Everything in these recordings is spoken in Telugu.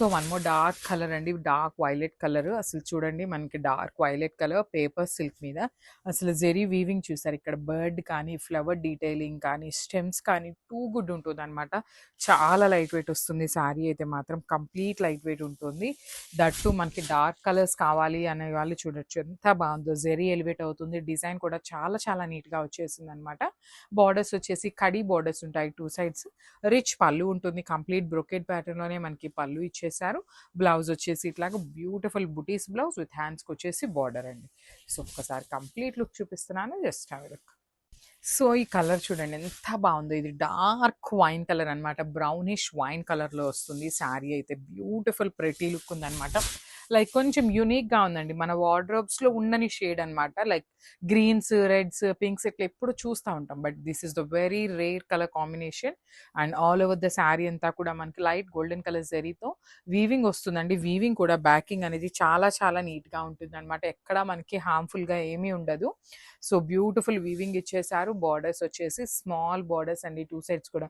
So one more dark colour అండి. Dark violet colour. అసలు చూడండి మనకి dark violet colour paper silk మీద. అసలు జెరీ వీవింగ్ చూసారు. ఇక్కడ బర్డ్ కానీ ఫ్లవర్ డీటెయిలింగ్ కానీ స్టెమ్స్ కానీ టూ గుడ్ ఉంటుంది అనమాట చాలా లైట్ వెయిట్ వస్తుంది. శారీ అయితే మాత్రం కంప్లీట్ లైట్ వెయిట్ ఉంటుంది. దట్టు మనకి డార్క్ కలర్స్ కావాలి అనే వాళ్ళు చూడొచ్చు. ఎంత బాగుందో. జెరీ ఎలివేట్ అవుతుంది. డిజైన్ కూడా చాలా చాలా నీట్గా వచ్చేసింది అనమాట బార్డర్స్ వచ్చేసి కడీ బార్డర్స్ ఉంటాయి. Two sides. రిచ్ పళ్ళు ఉంటుంది. కంప్లీట్ బ్రొకెట్ ప్యాటర్న్లోనే మనకి పళ్ళు ఇచ్చేసారు బ్లౌజ్ వచ్చేసి ఇట్లాగ బ్యూటిఫుల్ బుటీస్ బ్లౌజ్ విత్ హ్యాండ్స్కి వచ్చేసి బార్డర్ అండి. సో ఒక్కసారి కంప్లీట్ లుక్ చూపిస్తున్నాను. Just have look. సో ఈ కలర్ చూడండి ఎంత బాగుందో. ఇది డార్క్ వైన్ కలర్ అన్నమాట. బ్రౌనిష్ వైన్ కలర్లో వస్తుంది. శారీ అయితే బ్యూటిఫుల్ ప్రెటీ లుక్ ఉందన్నమాట. లైక్ కొంచెం యూనిక్గా ఉందండి. మన వార్డ్రోబ్స్లో ఉండని షేడ్ అన్నమాట. లైక్ గ్రీన్స్ రెడ్స్ పింక్స్ ఇట్లా ఎప్పుడు చూస్తూ ఉంటాం. But this is the very rare colour combination. And all over the sari అంతా కూడా మనకి లైట్ గోల్డెన్ కలర్ జరీతో వీవింగ్ వస్తుందండి. వీవింగ్ కూడా బ్యాకింగ్ అనేది చాలా చాలా నీట్గా ఉంటుంది అనమాట ఎక్కడ మనకి హార్మ్ఫుల్గా ఏమీ ఉండదు. సో బ్యూటిఫుల్ వీవింగ్ ఇచ్చేసారు బార్డర్స్ వచ్చేసి స్మాల్ బార్డర్స్ అండి టూ సైడ్స్ కూడా.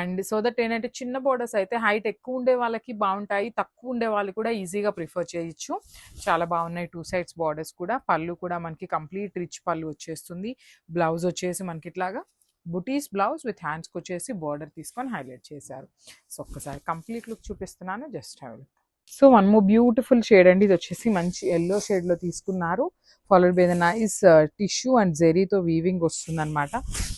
అండ్ సో దట్ ఏంటంటే చిన్న బార్డర్స్ అయితే హైట్ ఎక్కువ ఉండే వాళ్ళకి బాగుంటాయి. తక్కువ ఉండే వాళ్ళు కూడా ఈజీగా ప్రిఫర్ చేయొచ్చు చాలా బాగున్నాయి టూ సైడ్స్ బార్డర్స్ కూడా. పళ్ళు కూడా మనకి కంప్లీట్ రిచ్ పళ్ళు వచ్చేస్తుంది. బ్లౌజ్ వచ్చేసి మనకి ఇట్లాగా బుటీస్ బ్లౌజ్ విత్ హ్యాండ్స్కి వచ్చేసి బార్డర్ తీసుకొని హైలైట్ చేశారు. సో ఒక్కసారి కంప్లీట్ లుక్ చూపిస్తున్నాను. Just have look. So one more beautiful shade అండి. ఇది వచ్చేసి మంచి ఎల్లో షేడ్లో తీసుకున్నారు. Followed by the nice tissue and జెరీతో weaving వస్తుందన్నమాట.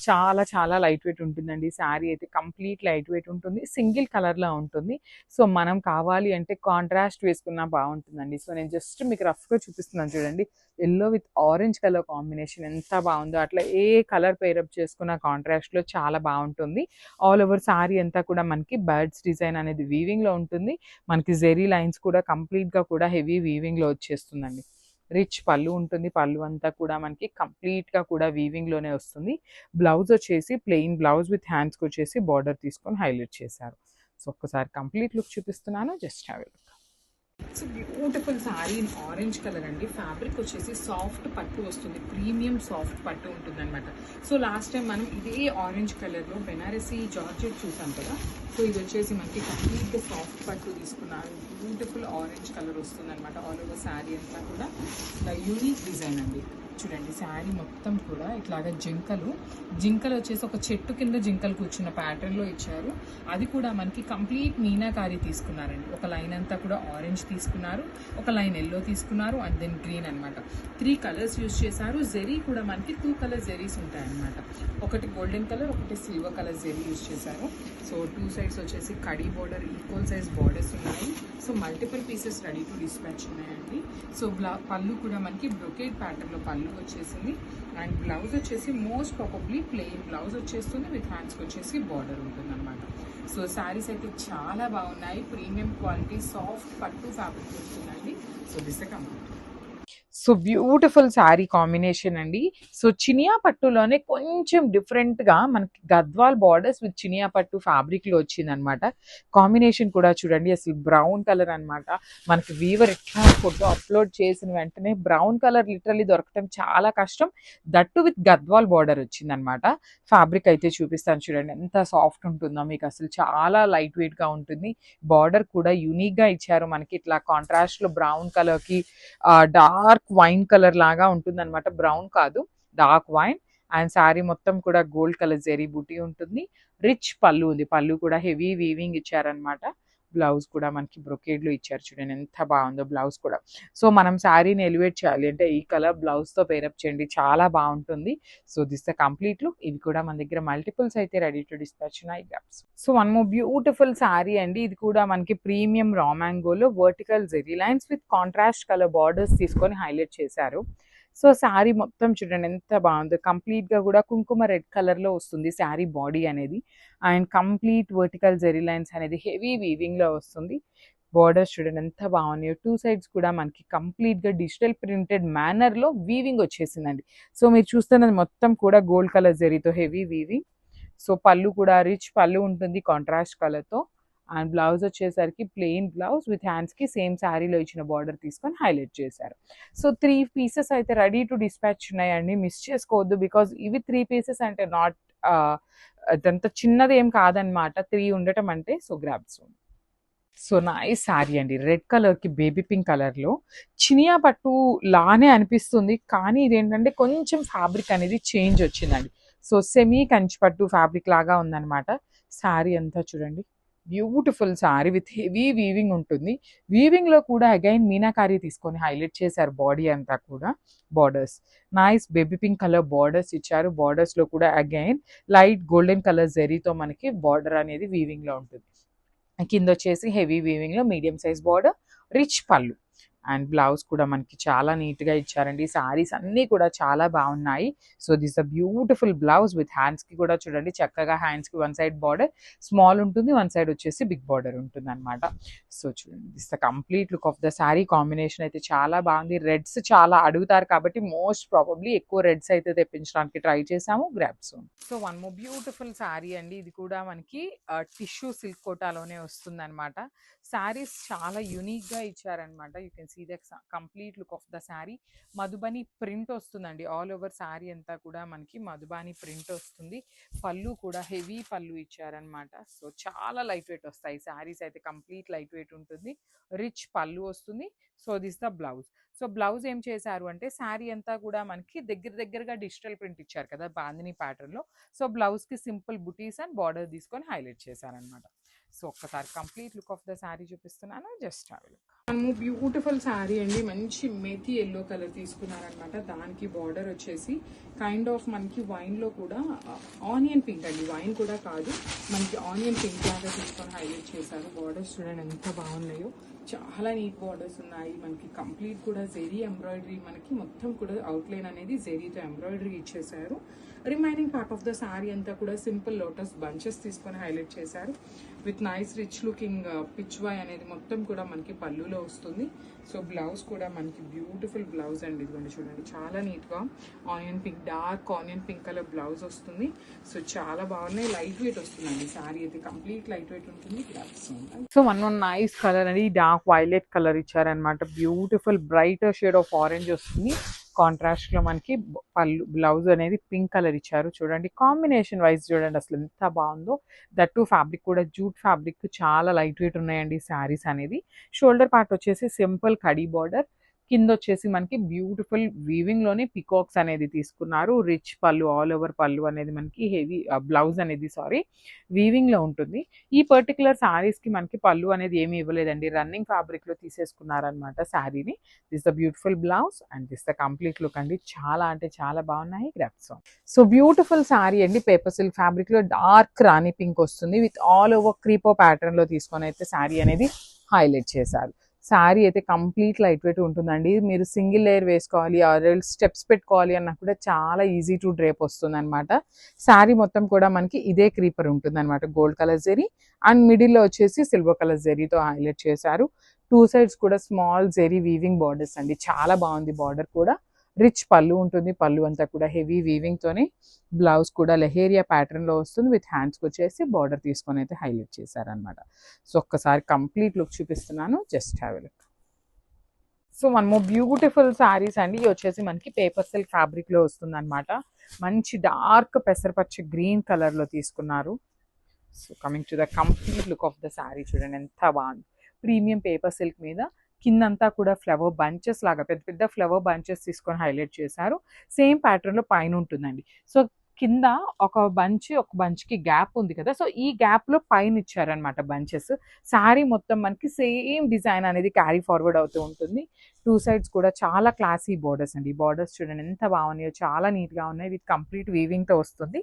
చాలా చాలా లైట్ వెయిట్ ఉంటుందండి. శారీ అయితే కంప్లీట్ లైట్ వెయిట్ ఉంటుంది. సింగిల్ కలర్లో ఉంటుంది. సో మనం కావాలి అంటే కాంట్రాస్ట్ వేసుకున్నా బాగుంటుందండి. సో నేను జస్ట్ మీకు రఫ్గా చూపిస్తున్నాను చూడండి. Yellow with orange colour combination ఎంత బాగుందో. అట్లా ఏ కలర్ పేరప్ చేసుకున్న కాంట్రాస్ట్లో చాలా బాగుంటుంది. ఆల్ ఓవర్ శారీ అంతా కూడా మనకి బర్డ్స్ డిజైన్ అనేది వీవింగ్లో ఉంటుంది. మనకి జెరీ లైన్స్ కూడా కంప్లీట్గా కూడా హెవీ వీవింగ్లో వచ్చేస్తుందండి. రిచ్ పళ్ళు ఉంటుంది. పళ్ళు అంతా కూడా మనకి కంప్లీట్గా కూడా వీవింగ్లోనే వస్తుంది. బ్లౌజ్ వచ్చేసి ప్లెయిన్ బ్లౌజ్ విత్ హ్యాండ్స్కి వచ్చేసి బార్డర్ తీసుకొని హైలైట్ చేశారు. సో ఒక్కసారి కంప్లీట్ లుక్ చూపిస్తున్నాను. Just have so beautiful sari in orange colour అండి. ఫ్యాబ్రిక్ వచ్చేసి సాఫ్ట్ పట్టు వస్తుంది. ప్రీమియం సాఫ్ట్ పట్టు ఉంటుందన్నమాట. సో లాస్ట్ టైం మనం ఇదే ఆరెంజ్ కలర్లో బెనారసీ జార్జెట్ చూసాం కదా. సో ఇది వచ్చేసి మనకి కంప్లీట్ సాఫ్ట్ పట్టు తీసుకున్నారు. బ్యూటిఫుల్ ఆరెంజ్ కలర్ వస్తుందన్నమాట. ఆల్ ఓవర్ శారీ అంతా కూడా. యూనిక్ డిజైన్ అండి. చూడండి శారీ మొత్తం కూడా ఇట్లాగా జింకలు. జింకలు వచ్చేసి ఒక చెట్టు కింద జింకలు కూర్చున్న ప్యాటర్న్లో ఇచ్చారు. అది కూడా మనకి కంప్లీట్ మీనాకారి తీసుకున్నారండి. ఒక లైన్ అంతా కూడా ఆరెంజ్ తీసుకున్నారు ఒక లైన్ ఎల్లో తీసుకున్నారు అండ్ దెన్ గ్రీన్ అనమాట త్రీ కలర్స్ యూజ్ చేశారు. జెరీ కూడా మనకి టూ కలర్ జెరీస్ ఉంటాయన్నమాట. ఒకటి గోల్డెన్ కలర్ ఒకటి సిల్వర్ కలర్ జెరీ యూస్ చేశారు. సో టూ సైడ్స్ వచ్చేసి కడీ బార్డర్ ఈక్వల్ సైజ్ బార్డర్స్ ఉన్నాయి. So multiple pieces ready to dispatch ఉన్నాయండి. సో బ్లా పళ్ళు కూడా మనకి బ్రొకేట్ ప్యాటర్న్లో పళ్ళు వచ్చేసింది. అండ్ బ్లౌజ్ వచ్చేసి మోస్ట్ ప్రాబబ్లీ ప్లెయిన్ బ్లౌజ్ వచ్చేస్తుంది. విత్ హ్యాండ్స్కి వచ్చేసి బార్డర్ ఉంటుంది అనమాట సో శారీస్ అయితే చాలా బాగున్నాయి. ప్రీమియం క్వాలిటీ సాఫ్ట్ పట్టు ఫ్యాబ్రిక్ వస్తుందండి. So this complete so beautiful sari combination అండి. సో చినియా పట్టులోనే కొంచెం డిఫరెంట్గా మనకి గద్వాల్ బార్డర్స్ విత్ చినియా పట్టు ఫ్యాబ్రిక్లో వచ్చిందనమాట కాంబినేషన్ కూడా చూడండి అసలు బ్రౌన్ కలర్ అన్నమాట. మనకి వీవర్ ఎట్లా ఫోటో అప్లోడ్ చేసిన వెంటనే బ్రౌన్ కలర్ లిటరలీ దొరకటం చాలా కష్టం. దట్టు విత్ గద్వాల్ బార్డర్ వచ్చిందనమాట ఫ్యాబ్రిక్ అయితే చూపిస్తాను చూడండి ఎంత సాఫ్ట్ ఉంటుందో మీకు అసలు చాలా లైట్ వెయిట్గా ఉంటుంది. బార్డర్ కూడా యూనిక్గా ఇచ్చారు మనకి ఇట్లా కాంట్రాస్ట్లో బ్రౌన్ కలర్కి డార్క్ వైన్ కలర్ లాగా ఉంటుంది అనమాట బ్రౌన్ కాదు డార్క్ వైన్. అండ్ శారీ మొత్తం కూడా గోల్డ్ కలర్ జెరీ బుటీ ఉంటుంది. రిచ్ పళ్ళు ఉంది. పళ్ళు కూడా హెవీ వీవింగ్ ఇచ్చారనమాట బ్లౌజ్ కూడా మనకి బ్రొకేడ్లో ఇచ్చారు చూడండి ఎంత బాగుందో బ్లౌజ్ కూడా. సో మనం శారీని ఎలివేట్ చేయాలి. అంటే ఈ కలర్ బ్లౌజ్తో పేరప్ చేయండి చాలా బాగుంటుంది. So this the complete look. ఇవి కూడా మన దగ్గర మల్టిపుల్స్ అయితే రెడీ టు డిస్పాచ్ ఉన్నాయి gaps. So one more beautiful sari అండి. ఇది కూడా మనకి premium రామాంగోలో vertical zari lines with contrast colour borders తీసుకొని హైలైట్ చేశారు. సో శారీ మొత్తం చూడండి ఎంత బాగుందో. కంప్లీట్గా కూడా కుంకుమ రెడ్ కలర్లో వస్తుంది శారీ బాడీ అనేది. And complete vertical zari lines అనేది హెవీ వీవింగ్లో వస్తుంది. బార్డర్స్ చూడండి ఎంత బాగున్నాయో. టూ సైడ్స్ కూడా మనకి కంప్లీట్గా డిజిటల్ ప్రింటెడ్ మేనర్లో వీవింగ్ వచ్చేసిందండి. సో మీరు చూస్తున్నది మొత్తం కూడా గోల్డ్ కలర్ జెరీతో హెవీ వీవింగ్. సో పళ్ళు కూడా రిచ్ పళ్ళు ఉంటుంది కాంట్రాస్ట్ కలర్తో. అండ్ బ్లౌజ్ వచ్చేసరికి ప్లెయిన్ బ్లౌజ్ విత్ హ్యాండ్స్కి సేమ్ శారీలో ఇచ్చిన బార్డర్ తీసుకొని హైలైట్ చేశారు. సో త్రీ పీసెస్ అయితే రెడీ టు డిస్పాచ్ ఉన్నాయండి. మిస్ చేసుకోవద్దు బికాజ్ ఇవి త్రీ పీసెస్ అంటే నాట్ అదంత చిన్నది ఏం కాదనమాట త్రీ ఉండటం అంటే so grabs so nice sari అండి. రెడ్ కలర్కి బేబీ పింక్ కలర్లో. చినియా పట్టు లానే అనిపిస్తుంది కానీ ఇదేంటంటే కొంచెం ఫ్యాబ్రిక్ అనేది చేంజ్ వచ్చిందండి. సో సెమీ కంచి పట్టు ఫ్యాబ్రిక్ లాగా ఉందన్నమాట. శారీ అంతా చూడండి. Beautiful sari with heavy weaving ఉంటుంది. వీవింగ్లో కూడా అగైన్ మీనాకారి తీసుకొని హైలైట్ చేశారు బాడీ అంతా కూడా borders. Nice baby pink colour borders ఇచ్చారు. బార్డర్స్లో కూడా అగైన్ లైట్ గోల్డెన్ కలర్ జెరీతో మనకి బార్డర్ అనేది వీవింగ్లో ఉంటుంది. కింద వచ్చేసి హెవీ వీవింగ్లో మీడియం సైజ్ బార్డర్ రిచ్ పళ్ళు. అండ్ బ్లౌజ్ కూడా మనకి చాలా నీట్గా ఇచ్చారండి. సారీస్ అన్నీ కూడా చాలా బాగున్నాయి. So this a beautiful blouse with హ్యాండ్స్కి కూడా చూడండి. చక్కగా హ్యాండ్స్కి వన్ సైడ్ బార్డర్ స్మాల్ ఉంటుంది వన్ సైడ్ వచ్చేసి బిగ్ బార్డర్ ఉంటుంది అనమాట సో చూడండి. This the complete look of the sari combination అయితే చాలా బాగుంది. రెడ్స్ చాలా అడుగుతారు కాబట్టి మోస్ట్ ప్రాబబ్లీ ఎక్కువ రెడ్స్ అయితే తెప్పించడానికి ట్రై చేసాము grabs so one more beautiful sari అండి. ఇది కూడా మనకి టిష్యూ సిల్క్ కోటాలోనే వస్తుంది అనమాట శారీస్ చాలా యునీక్గా ఇచ్చారనమాట you can see the complete look of the sari. Madhubani print వస్తుందండి. ఆల్ ఓవర్ శారీ అంతా కూడా మనకి మధుబాని ప్రింట్ వస్తుంది. పళ్ళు కూడా హెవీ పళ్ళు ఇచ్చారనమాట సో చాలా లైట్ వెయిట్ వస్తాయి. శారీస్ అయితే కంప్లీట్ లైట్ వెయిట్ ఉంటుంది. రిచ్ పళ్ళు వస్తుంది. So this the blouse. So blouse ఏం చేశారు అంటే శారీ అంతా కూడా మనకి దగ్గర దగ్గరగా డిజిటల్ ప్రింట్ ఇచ్చారు కదా బాందిని ప్యాటర్న్లో సో బ్లౌజ్కి సింపుల్ బుటీస్ అండ్ బార్డర్ తీసుకొని హైలైట్ చేశారనమాట సో ఒక్కసారి complete look of the sari చూపిస్తున్నాను. జస్ట్ ఆ లుక్. మనము బ్యూటిఫుల్ శారీ అండి మంచి మెతి ఎల్లో కలర్ తీసుకున్నారనమాట. దానికి బార్డర్ వచ్చేసి కైండ్ ఆఫ్ మనకి వైన్లో కూడా ఆనియన్ పింక్ అండి. వైన్ కూడా కాదు మనకి ఆనియన్ పింక్ లాగా తీసుకొని హైలైట్ చేశారు. బార్డర్స్ చూడండి ఎంత బాగున్నాయో. చాలా నీట్ బార్డర్స్ ఉన్నాయి. మనకి కంప్లీట్ కూడా జెరీ ఎంబ్రాయిడరీ మనకి మొత్తం కూడా అవుట్లైన్ అనేది జెరీతో ఎంబ్రాయిడరీ ఇచ్చేసారు remaining part of the sari అంతా కూడా సింపుల్ లోటస్ బంచెస్ తీసుకొని హైలైట్ చేశారు. With nice rich looking uh, Pichwai అనేది మొత్తం కూడా మనకి పళ్ళులో వస్తుంది. సో బ్లౌజ్ కూడా మనకి బ్యూటిఫుల్ బ్లౌజ్ అండి ఇదిగోండి చూడండి. చాలా నీట్గా onion pink dark onion pink colour blouse వస్తుంది. సో చాలా బాగున్నాయి. లైట్ వెయిట్ వస్తుందండి శారీ అయితే. కంప్లీట్ లైట్ వెయిట్ ఉంటుంది. So one one nice colour అనేది డార్క్ వైలెట్ కలర్ ఇచ్చారనమాట beautiful bright shade of orange వస్తుంది. కాంట్రాస్ట్లో మనకి పళ్ళు బ్లౌజ్ అనేది పింక్ కలర్ ఇచ్చారు. చూడండి కాంబినేషన్ వైజ్ చూడండి అసలు ఎంత బాగుందో. దట్టు ఫ్యాబ్రిక్ కూడా జూట్ ఫ్యాబ్రిక్ చాలా లైట్ వెయిట్ ఉన్నాయండి శారీస్ అనేది. షోల్డర్ పార్ట్ వచ్చేసి సింపుల్ కడీ బార్డర్ కింద వచ్చేసి మనకి బ్యూటిఫుల్ వీవింగ్లోనే పికాక్స్ అనేది తీసుకున్నారు. రిచ్ పళ్ళు ఆల్ ఓవర్ పళ్ళు అనేది మనకి హెవీ బ్లౌజ్ అనేది సారీ వీవింగ్లో ఉంటుంది. ఈ పర్టికులర్ శారీస్కి మనకి పళ్ళు అనేది ఏమి ఇవ్వలేదండి. రన్నింగ్ ఫ్యాబ్రిక్లో తీసేసుకున్నారనమాట శారీని this the beautiful blouse and this the complete look అండి. చాలా అంటే చాలా బాగున్నాయి. గ్రాప్స్ సో బ్యూటిఫుల్ శారీ అండి. పేపర్ సిల్క్ ఫ్యాబ్రిక్లో డార్క్ రాణి పింక్ వస్తుంది. విత్ ఆల్ ఓవర్ క్రీపో ప్యాటర్న్లో తీసుకొని అయితే శారీ అనేది హైలైట్ చేశారు. శారీ అయితే కంప్లీట్ లైట్ వెయిట్ ఉంటుందండి. మీరు సింగిల్ లేయర్ వేసుకోవాలి ఆర్ స్టెప్స్ పెట్టుకోవాలి అన్నా కూడా చాలా ఈజీ టు డ్రేప్ వస్తుంది అనమాట శారీ మొత్తం కూడా మనకి ఇదే క్రీపర్ ఉంటుంది అనమాట గోల్డ్ కలర్ జెరీ అండ్ మిడిల్లో వచ్చేసి సిల్వర్ కలర్ జెరీతో హైలైట్ చేశారు. టూ సైడ్స్ కూడా స్మాల్ జెరీ వీవింగ్ బార్డర్స్ అండి. చాలా బాగుంది బార్డర్ కూడా. రిచ్ పళ్ళు ఉంటుంది. పళ్ళు అంతా కూడా హెవీ వీవింగ్ తోని. బ్లౌజ్ కూడా లెహేరియా ప్యాటర్న్లో వస్తుంది. విత్ హ్యాండ్స్కి వచ్చేసి బార్డర్ తీసుకొని అయితే హైలైట్ చేశారనమాట సో ఒక్కసారి కంప్లీట్ లుక్ చూపిస్తున్నాను. Just have look so one more beautiful saris అండి. ఇవి వచ్చేసి మనకి పేపర్ సిల్క్ ఫ్యాబ్రిక్లో వస్తుంది అనమాట మంచి డార్క్ పెసరపచ్చ గ్రీన్ కలర్లో తీసుకున్నారు. So coming to the complete look of the sari చూడండి. ఎంత బాగుంది. ప్రీమియం పేపర్ సిల్క్ మీద కిందంతా కూడా ఫ్లవర్ బంచెస్ లాగా పెద్ద పెద్ద ఫ్లవర్ బంచెస్ తీసుకొని హైలైట్ చేశారు. సేమ్ ప్యాటర్న్లో పైన ఉంటుందండి. సో కింద ఒక బంచ్ ఒక బంచ్కి గ్యాప్ ఉంది కదా సో ఈ గ్యాప్లో పైన ఇచ్చారనమాట బంచెస్. శారీ మొత్తం మనకి సేమ్ డిజైన్ అనేది క్యారీ ఫార్వర్డ్ అవుతూ ఉంటుంది. టూ సైడ్స్ కూడా చాలా క్లాసీ బార్డర్స్ అండి. బార్డర్స్ చూడండి ఎంత బాగున్నాయో చాలా నీట్గా ఉన్నాయి. విత్ కంప్లీట్ వీవింగ్తో వస్తుంది.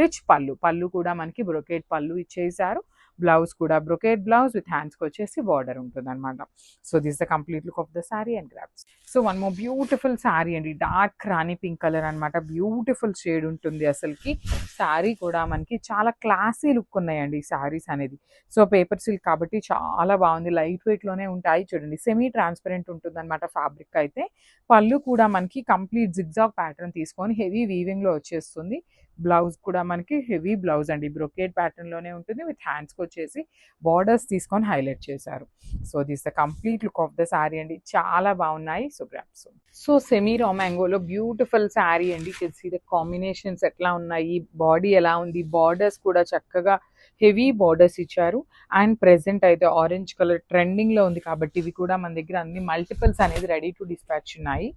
రిచ్ పళ్ళు పళ్ళు కూడా మనకి బ్రొకేట్ పళ్ళు ఇచ్చేసారు. బ్లౌజ్ కూడా బ్రొకేట్ బ్లౌజ్ విత్ హ్యాండ్స్కి వచ్చేసి బార్డర్ ఉంటుంది అనమాట so this the complete look of the sari and grabs. So one more beautiful sari అండి. డార్క్ రాణి పింక్ కలర్ అనమాట బ్యూటిఫుల్ షేడ్ ఉంటుంది అసలుకి. శారీ కూడా మనకి చాలా క్లాసీ లుక్ ఉన్నాయండి శారీస్ అనేది. సో పేపర్ సిల్క్ కాబట్టి చాలా బాగుంది. లైట్ వెయిట్లోనే ఉంటాయి. చూడండి సెమీ ట్రాన్స్పరెంట్ ఉంటుంది అనమాట ఫ్యాబ్రిక్ అయితే. పళ్ళు కూడా మనకి కంప్లీట్ జిగ్జాగ్ ప్యాటర్న్ తీసుకొని హెవీ వీవింగ్లో వచ్చేస్తుంది. బ్లౌజ్ కూడా మనకి హెవీ బ్లౌజ్ అండి. బ్రొకేట్ ప్యాటర్న్లోనే ఉంటుంది. విత్ హ్యాండ్స్కి వచ్చేసి బార్డర్స్ తీసుకొని హైలైట్ చేశారు. So this the complete look of the sari అండి. చాలా బాగున్నాయి. సో గ్రాప్స్ సో సెమీ రామాంగోలో బ్యూటిఫుల్ శారీ అండి. సీ ద కాంబినేషన్స్ ఎట్లా ఉన్నాయి బాడీ ఎలా ఉంది బార్డర్స్ కూడా చక్కగా హెవీ బార్డర్స్ ఇచ్చారు. అండ్ ప్రెసెంట్ అయితే ఆరెంజ్ కలర్ ట్రెండింగ్లో ఉంది కాబట్టి ఇవి కూడా మన దగ్గర అన్ని మల్టిపుల్స్ అనేది రెడీ టు డిస్పాచ్ ఉన్నాయి.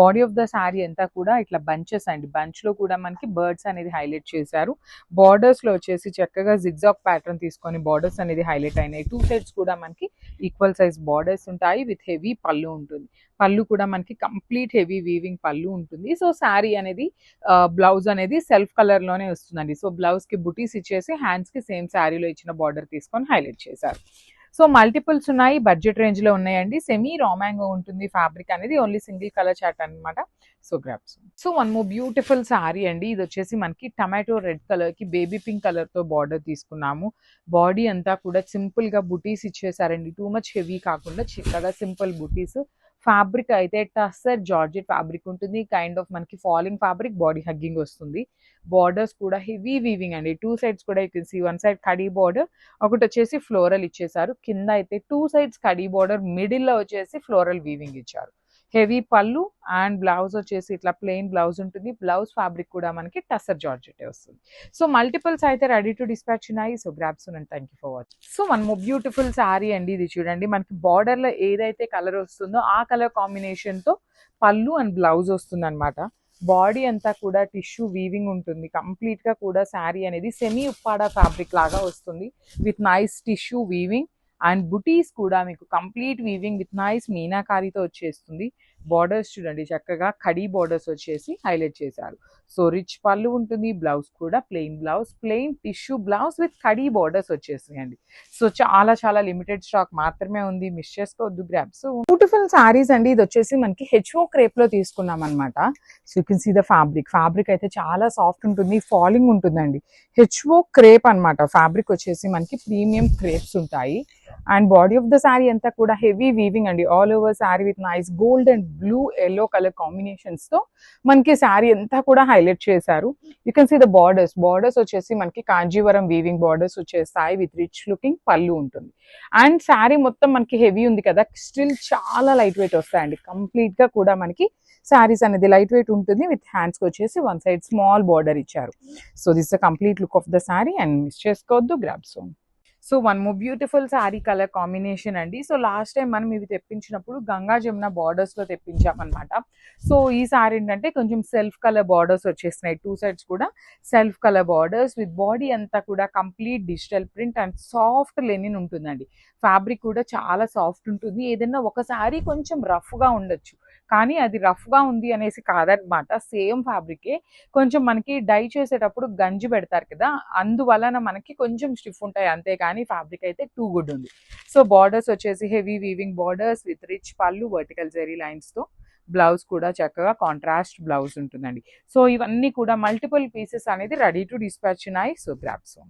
బాడీ ఆఫ్ ద శారీ అంతా కూడా ఇట్లా బంచెస్ అండి. బంచ్లో కూడా మనకి బర్డ్స్ అనేది హైలైట్ చేశారు. బార్డర్స్లో వచ్చేసి చక్కగా జిగ్జాక్ ప్యాటర్న్ తీసుకొని బార్డర్స్ అనేది హైలైట్ అయినాయి. టూ సైడ్స్ కూడా మనకి ఈక్వల్ సైజ్ బార్డర్స్ ఉంటాయి విత్ హెవీ పళ్ళు ఉంటుంది. పళ్ళు కూడా మనకి కంప్లీట్ హెవీ వీవింగ్ పళ్ళు ఉంటుంది. సో శారీ అనేది బ్లౌజ్ అనేది సెల్ఫ్ కలర్లోనే వస్తుందండి. సో బ్లౌజ్కి బుటీస్ ఇచ్చేసి హ్యాండ్స్కి సేమ్ శారీలో ఇచ్చిన బార్డర్ తీసుకొని హైలైట్ చేశారు. సో మల్టిపుల్స్ ఉన్నాయి బడ్జెట్ రేంజ్లో ఉన్నాయండి. సెమీ రామాంగో ఉంటుంది ఫ్యాబ్రిక్ అనేది ఓన్లీ సింగిల్ కలర్ చాట్ అన్నమాట. So grabs so one more beautiful sari అండి. ఇది వచ్చేసి మనకి టమాటో రెడ్ కలర్కి బేబీ పింక్ కలర్తో బార్డర్ తీసుకున్నాము. బాడీ అంతా కూడా సింపుల్గా బుటీస్ ఇచ్చేసారండి. టూ మచ్ హెవీ కాకుండా చిక్కగా సింపుల్ బుటీస్ ఫ్యాబ్రిక్ అయితే టస్సర్ జార్జెట్ ఫ్యాబ్రిక్ ఉంటుంది. కైండ్ ఆఫ్ మనకి ఫాలింగ్ ఫ్యాబ్రిక్ బాడీ హగ్గింగ్ వస్తుంది. బార్డర్స్ కూడా హెవీ వీవింగ్ అండి. టూ సైడ్స్ కూడా you can see one side khadi border ఒకటి వచ్చేసి ఫ్లోరల్ ఇచ్చేసారు. కింద అయితే టూ సైడ్స్ కడీ బార్డర్ మిడిల్లో వచ్చేసి ఫ్లోరల్ వీవింగ్ ఇచ్చారు. హెవీ పళ్ళు అండ్ బ్లౌజ్ వచ్చేసి ఇట్లా ప్లెయిన్ బ్లౌజ్ ఉంటుంది. బ్లౌజ్ ఫ్యాబ్రిక్ కూడా మనకి టసర్ జార్జెట్ వస్తుంది. సో మల్టిపుల్స్ అయితే రెడీ టు డిస్పాచ్ ఉన్నాయి. సో గ్రాప్స్ ఉన్నాయి thank you for watch so మనము బ్యూటిఫుల్ శారీ అండి ఇది చూడండి. మనకి బార్డర్లో ఏదైతే కలర్ వస్తుందో ఆ కలర్ కాంబినేషన్తో పళ్ళు అండ్ బ్లౌజ్ వస్తుంది అనమాట బాడీ అంతా కూడా టిష్యూ వీవింగ్ ఉంటుంది. కంప్లీట్గా కూడా శారీ అనేది సెమీ ఉప్పాడ ఫ్యాబ్రిక్ లాగా వస్తుంది. With nice tissue weaving and బుటీస్ కూడా మీకు కంప్లీట్ వీవింగ్ విత్ నైస్ మీనాకారితో వచ్చేస్తుంది. బార్డర్స్ చూడండి చక్కగా కడీ బార్డర్స్ వచ్చేసి హైలైట్ చేశారు. సో రిచ్ పళ్ళు ఉంటుంది బ్లౌజ్ కూడా plain blouse plain tissue blouse with khadi borders వచ్చేసాయండి సో చాలా చాలా లిమిటెడ్ స్టాక్ మాత్రమే ఉంది. మిస్ చేసుకోవద్దు గ్రాప్ సో బ్యూటిఫుల్ సారీస్ అండి. ఇది వచ్చేసి మనకి హెచ్ఓ క్రేప్లో తీసుకున్నాం అనమాట so you can see the fabric fabric అయితే చాలా సాఫ్ట్ ఉంటుంది ఫాలింగ్ ఉంటుందండి. హెచ్ఓ క్రేప్ అన్నమాట. ఫ్యాబ్రిక్ వచ్చేసి మనకి ప్రీమియం క్రేప్స్ ఉంటాయి. And body of the sari అంతా కూడా హెవీ వీవింగ్ అండి all over sari with nice gold and blue yellow colour కాంబినేషన్స్తో మనకి శారీ అంతా కూడా హైలైట్ చేశారు. You can see the borders borders వచ్చేసి మనకి కాంజీవరం వీవింగ్ బార్డర్స్ వచ్చేస్తాయి విత్ రిచ్ లుకింగ్ పళ్ళు ఉంటుంది. అండ్ శారీ మొత్తం మనకి హెవీ ఉంది కదా స్టిల్ చాలా లైట్ వెయిట్ వస్తాయండి. కంప్లీట్గా కూడా మనకి శారీస్ అనేది లైట్ వెయిట్ ఉంటుంది విత్ హ్యాండ్స్కి వచ్చేసి వన్ సైడ్ స్మాల్ బార్డర్ ఇచ్చారు. So this the complete look of the sari and miss చేసుకోవద్దు. Grab soon so one more beautiful sari colour combination అండి. సో లాస్ట్ టైం మనం ఇవి తెప్పించినప్పుడు గంగా జమున బార్డర్స్లో తెప్పించామన్నమాట. సో ఈ సారీ ఏంటంటే కొంచెం సెల్ఫ్ కలర్ బార్డర్స్ వచ్చేసినాయి టూ సైడ్స్ కూడా self colour borders with body అంతా కూడా complete digital print and soft linen ఉంటుందండి. ఫ్యాబ్రిక్ కూడా చాలా సాఫ్ట్ ఉంటుంది. ఏదైనా ఒక సారీ కొంచెం రఫ్గా ఉండొచ్చు. కానీ అది రఫ్గా ఉంది అనేసి కాదనమాట. సేమ్ ఫ్యాబ్రికే. కొంచెం మనకి డై చేసేటప్పుడు గంజి పెడతారు కదా అందువలన మనకి కొంచెం స్టిఫ్ ఉంటాయి. అంతే కానీ ఫ్యాబ్రిక్ అయితే టూ గుడ్ ఉంది. సో బార్డర్స్ వచ్చేసి heavy weaving borders with rich పళ్ళు వర్టికల్ జెరీ లైన్స్తో. బ్లౌజ్ కూడా చక్కగా కాంట్రాస్ట్ బ్లౌజ్ ఉంటుందండి. సో ఇవన్నీ కూడా మల్టిపుల్ పీసెస్ అనేది రెడీ టు డిస్పాచ్ ఉన్నాయి సో గ్రాప్ సో